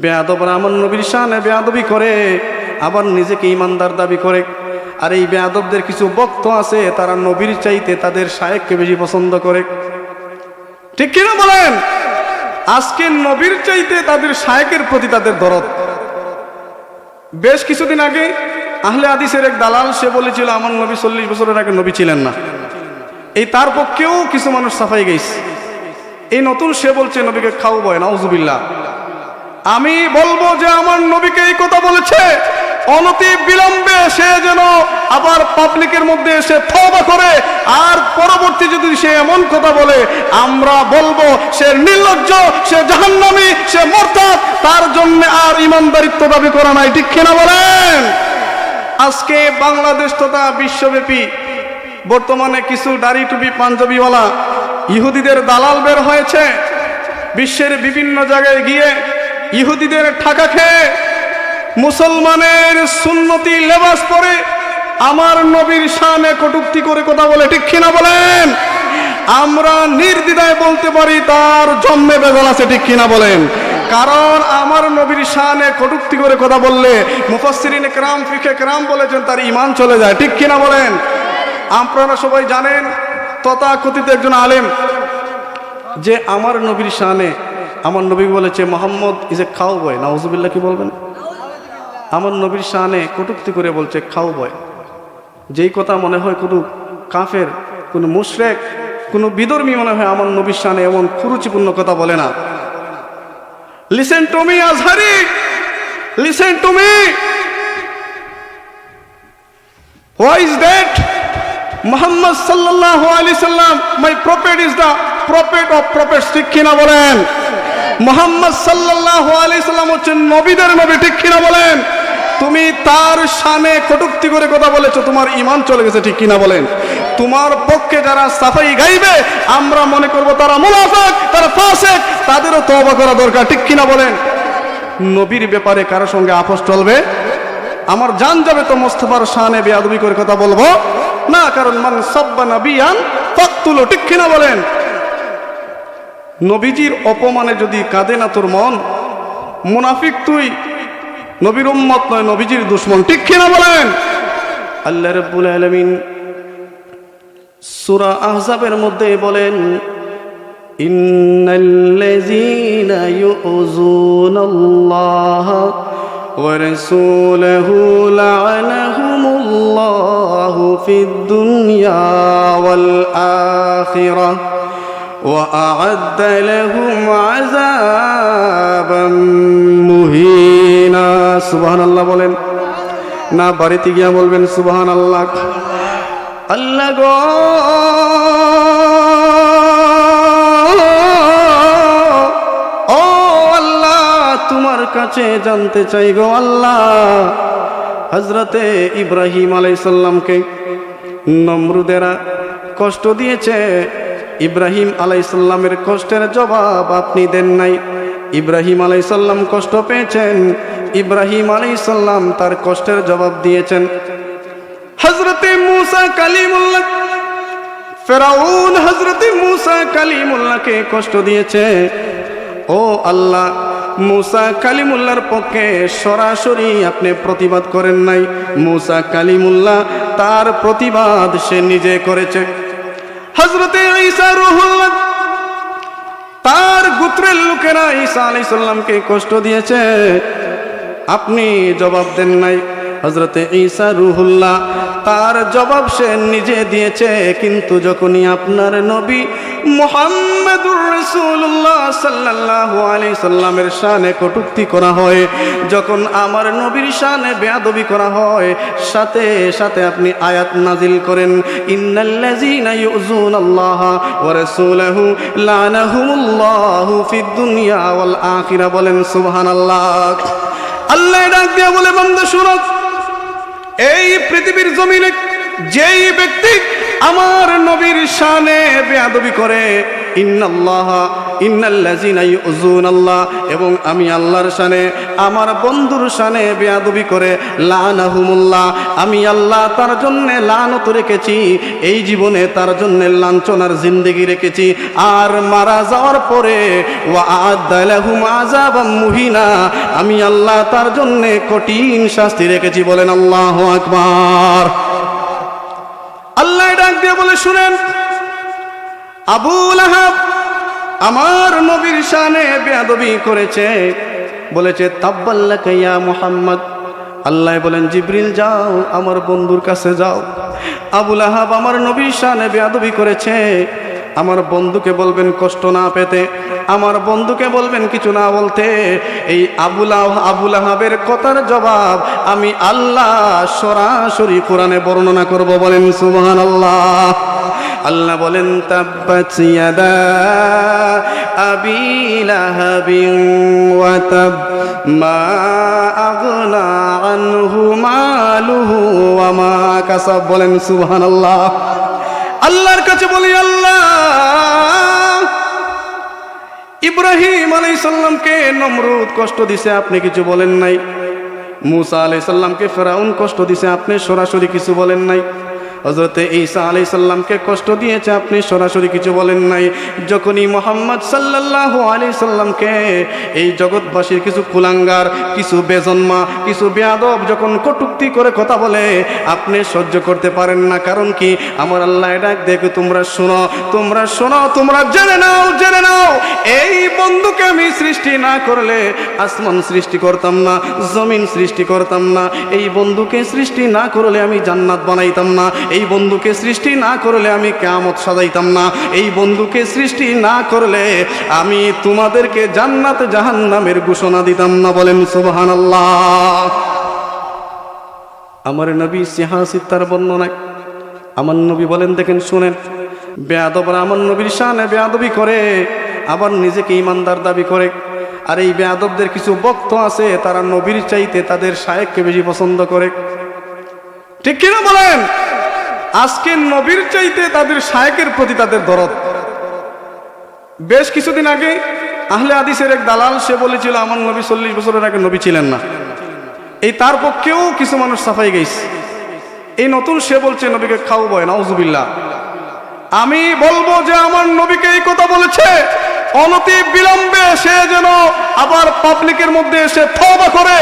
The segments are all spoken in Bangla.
বেয়াদবরা আমার নবীর শানে বেয়াদবি করে, আবার নিজেকে ইমানদার দাবি করে। আর এই বেয়াদবদের কিছু বক্ত আছে, তারা নবীর চাইতে তাদের শায়েককে বেশি পছন্দ করে। ঠিক কিনা বলেন? আজকে নবীর চাইতে তাদের শায়েকের প্রতি তাদের দরদ। বেশ কিছুদিন আগে আহলে আদিসের এক দালাল, সে বলেছিল, আমার নবী চল্লিশ বছরের আগে নবী ছিলেন না। এই তার পক্ষেও কিছু মানুষ সাফাই গেছে। এই নতুন সে বলছে, নবীকে খাও বয় নাউজুবিল্লাহ। আমি বলব যে আমার নবীকে এই কথা বলেছে। অনতি বিলম্বে সে যেন আবার পাবলিকের মধ্যে এসে তওবা করে, আর পরবর্তী যদি সে এমন কথা বলে, আমরা বলব সে নির্লজ্জ, সে জাহান্নামী, সে মোরতাদ, তার জন্য আর ইমানদারিত্ব দাবি করা নাই। ঠিক কিনা বলেন? আজকে বাংলাদেশ তথা বিশ্বব্যাপী বর্তমানে কিছু দাড়ি টুপি পাঞ্জাবিওয়ালা ইহুদিদের দালাল বের হয়েছে। বিশ্বের বিভিন্ন জায়গায় গিয়ে ইহুদিদের ঠাকা খেয়ে মুসলমানের সুন্নতি লেবাস পরে আমার নবীর শানে কটুক্তি করে কথা বলে, ঠিক কিনা বলেন? আমরা নির্দ্বিধায় বলতে পারি তার জন্মে বেদল আছে, ঠিক কিনা বলেন? কারণ আমার নবীর শানে কটুক্তি করে কথা বললে মুফাসসিরিন ক্রাম ফিকে ক্রাম বলেছেন, তার ইমান চলে যায়, ঠিক কিনা বলেন? আপনারা সবাই জানেন, তথাকথিত একজন আলেম, যে আমার নবীর শানে আমার নবী বলেছে, মোহাম্মদ ইজ এ খাও বয় নাউজুবিল্লাহ কি বলবেন? আমার নবীর শানে কটুক্তি করে বলছে খাও বয় যেই কথা মনে হয় কোনো কাফের, কোনো মুশরেক, কোনো বিধর্মী মনে হয় আমার নবীর শানে এমন কুরুচিপূর্ণ কথা বলে না। Listen to me Azhari listen to me why is that Muhammad সাল্লাল্লাহু আলাইহি সাল্লাম my prophet is the prophet of prophet ঠিক বলেন? মোহাম্মদ সাল্লাল্লাহু আলাইহি সাল্লাম হচ্ছেন নবীদের নবী, ঠিক কিনা বলেন? তুমি তার শানে কটুক্তি করে কথা বলেছ, তোমার ইমান চলে গেছে, ঠিক কিনা বলেন? তোমার পক্ষে যারা সাফাই গাইবে, আমরা মনে করব তারা মুনাফিক, তারা ফাসিক, তাদেরও তওবা করা দরকার, ঠিক কিনা বলেন? নবীর ব্যাপারে কারও সঙ্গে আপোষ চলবে? আমার জান যাবে তো মোস্তফার শানে বেয়াদবি করে কথা বলব? না, কারণ মান সাব্বা নাবিয়ান ফাকতুলো, ঠিক কিনা বলেন? নবীজির অপমানে যদি কাঁদে না তোর মন, মুনাফিক তুই। নবীর উম্মত নয়, নবীজির দুশ্মন। ঠিক কিনা বলেন? আল্লাহ রব্বুল আলমিন সুরা আহজাবের মধ্যে বলেন, ইন্নাল্লাযীনা ইউযুনাল্লাহা ওয়া রাসূলাহু লা'ানাহুমুল্লাহু ফিদ দুনিয়া ওয়াল আখিরাহ وأعد لهم عذابا مهينا سبحان الله বলেন না বাড়িতে গিয়া বলবেন সুবহান আল্লাহ আল্লাহ গো ও আল্লাহ তোমার কাছে জানতে চাই গো আল্লাহ হজরতে ইব্রাহিম আলাইসাল্লামকে নমরুদেরা কষ্ট দিয়েছে ইব্রাহিম আলাইসাল্লামের কষ্টের জবাব আপনি দেন নাই। ইব্রাহিম আলাইসাল্লাম কষ্ট পেয়েছেন। ইব্রাহিম আলাইসাল্লাম তার কষ্টের জবাব দিয়েছেন। হজরতে মুসা কালিমুল্লাহ, ফেরাউন হজরতে মুসা কালিমুল্লাহকে কষ্ট দিয়েছে। ও আল্লাহ, মুসা কালিমুল্লার পক্ষে সরাসরি আপনি প্রতিবাদ করেন নাই। মুসা কালিমুল্লাহ তার প্রতিবাদ সে নিজে করেছে। হজরতে ঈসা রুহুল্লাহ তার গোত্রের লোকেরা ঈসা আলাইসাল্লামকে কষ্ট দিয়েছে। আপনি জবাব দেন নাই। হজরতে ঈসা রুহুল্লাহ, তার জবাব সে নিজে দিয়েছে, কিন্তু যখনই আপনার নবী মোহাম্মদুর রসুল্লাহ সাল্লাহ আলি সাল্লামের শানে কটুক্তি করা হয়, যখন আমার নবীর শানে বেয়াদবি করা হয়, সাথে সাথে আপনি আয়াত নাজিল করেন, ইন্নাল্লাযীনা দুনিয়া আখিরা, বলেন সুবহানাল্লাহ। আল্লাহ ডাক দিয়া বলে, বান্দা, শুনো। এই পৃথিবীর জমিনে যেই ব্যক্তি আমার নবীর শানে বেয়াদবি করে ইন্নাল্লাহ ইন্নাল্লাযিনা ইউযুনাল্লাহ, এবং আমি আল্লাহর শানে, আমার বন্ধুর শানে বেয়াদবি করে লানাহুমুল্লাহ, আমি আল্লাহ তার জন্য লানত রেখেছি, এই জীবনে তার জন্য লাঞ্ছনার জিন্দেগি রেখেছি, আর মারা যাওয়ার পরে, ওয়া আদালাহুম আযাবাম মুহিনা, আমি আল্লাহ তার জন্য কঠিন শাস্তি রেখেছি, বলেন আল্লাহু আকবার। আল্লাহ ডাক দিয়ে বলে, শুনেন আবুল আহাব আমার নবীর শানে বেয়াদবি করেছে। বলেছে, তাব্বাল্লাকা ইয়া মুহাম্মদ। আল্লাহ বলেন, জিব্রিল, যাও, আমার বন্ধুর কাছে যাও। আবুল আহাব আমার নবীর শানে বেয়াদবি করেছে। আমার বন্ধুকে বলবেন, কষ্ট না পেতে। আমার বন্ধুকে বলবেন, কিছু না বলতে। এই আবুল আবুল আহাবের কথার জবাব আমি আল্লাহ সরাসরি কোরআনে বর্ণনা করব বলেন সুবহান আল্লাহ আল্লাহ বলেন মা কাসাব। বলেন, সুবহানাল্লাহ। আল্লাহর কাছে বলি, আল্লাহ, ইব্রাহিম আলাইসাল্লামকে নমরুদ কষ্ট দিছে, আপনি কিছু বলেন নাই। মুসা আলাইসাল্লামকে ফেরাউন কষ্ট দিছে, আপনি সরাসরি কিছু বলেন নাই। হজরতে ঈসা আলাই সাল্লামকে কষ্ট দিয়েছে, আপনি সরাসরি কিছু বলেন নাই। যখনই মোহাম্মদ সাল্লাল্লাহু আলি সাল্লামকে এই জগৎবাসীর কিছু কুলাঙ্গার, কিছু বেজন্মা, কিছু বেয়াদব যখন কটুক্তি করে কথা বলে, আপনি সহ্য করতে পারেন না। কারণ কি? আমার আল্লাহ ডাক দেখে তোমরা শোনো তোমরা শোনো, তোমরা জেনে নাও জেনে নাও। এই বন্ধুকে আমি সৃষ্টি না করলে আসমান সৃষ্টি করতাম না, জমিন সৃষ্টি করতাম না। এই বন্ধুকে সৃষ্টি না করলে আমি জান্নাত বানাইতাম না। এই বন্ধুকে সৃষ্টি না করলে আমি কেয়ামত সাজাইতাম না। এই বন্ধুকে সৃষ্টি না করলে আমি তোমাদেরকে জান্নাত জাহান্নামের ঘোষণা দিতাম না বলেন সুবহানাল্লাহ। আমার নবী সিহা সিহাসিত্তার বর্ণনায় আমার নবী বলেন, দেখেন, শুনেন বেয়াদবরা আমার নবীর শানে বেয়াদবি করে, আবার নিজেকে ইমানদার দাবি করে। আর এই বেয়াদবদের কিছু বক্ত আছে, তারা নবীর চাইতে তাদের শায়েককে বেশি পছন্দ করে। ঠিক কিনা বলেন? আজকে নবীর চাইতে তাদের শায়কের প্রতি তাদের দরদ। বেশ কিছুদিন আগে আহলে আদিসের এক দালাল, সে বলেছিল, আমার নবী চল্লিশ বছরের আগে নবী ছিলেন না। এই তার পক্ষেও কিছু মানুষ সাফাই গেছে। এই নতুন সে বলছে, নবীকে খাও বয় নাউজুবিল্লা আমি বলব যে, আমার নবীকে এই কথা বলেছে। অনতি বিলম্বে সে যেন আবার পাবলিকের মধ্যে এসে থবা করে,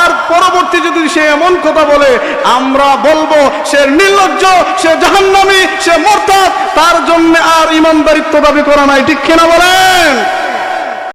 আর পরবর্তী যদি সে এমন কথা বলে, আমরা বলব, সে নির্লজ্জ, সে জাহান্নামী, সে মোরতাদ, তার জন্য আর ইমানদারিত্ব দাবি করা নাই। ঠিক কিনা বলেন?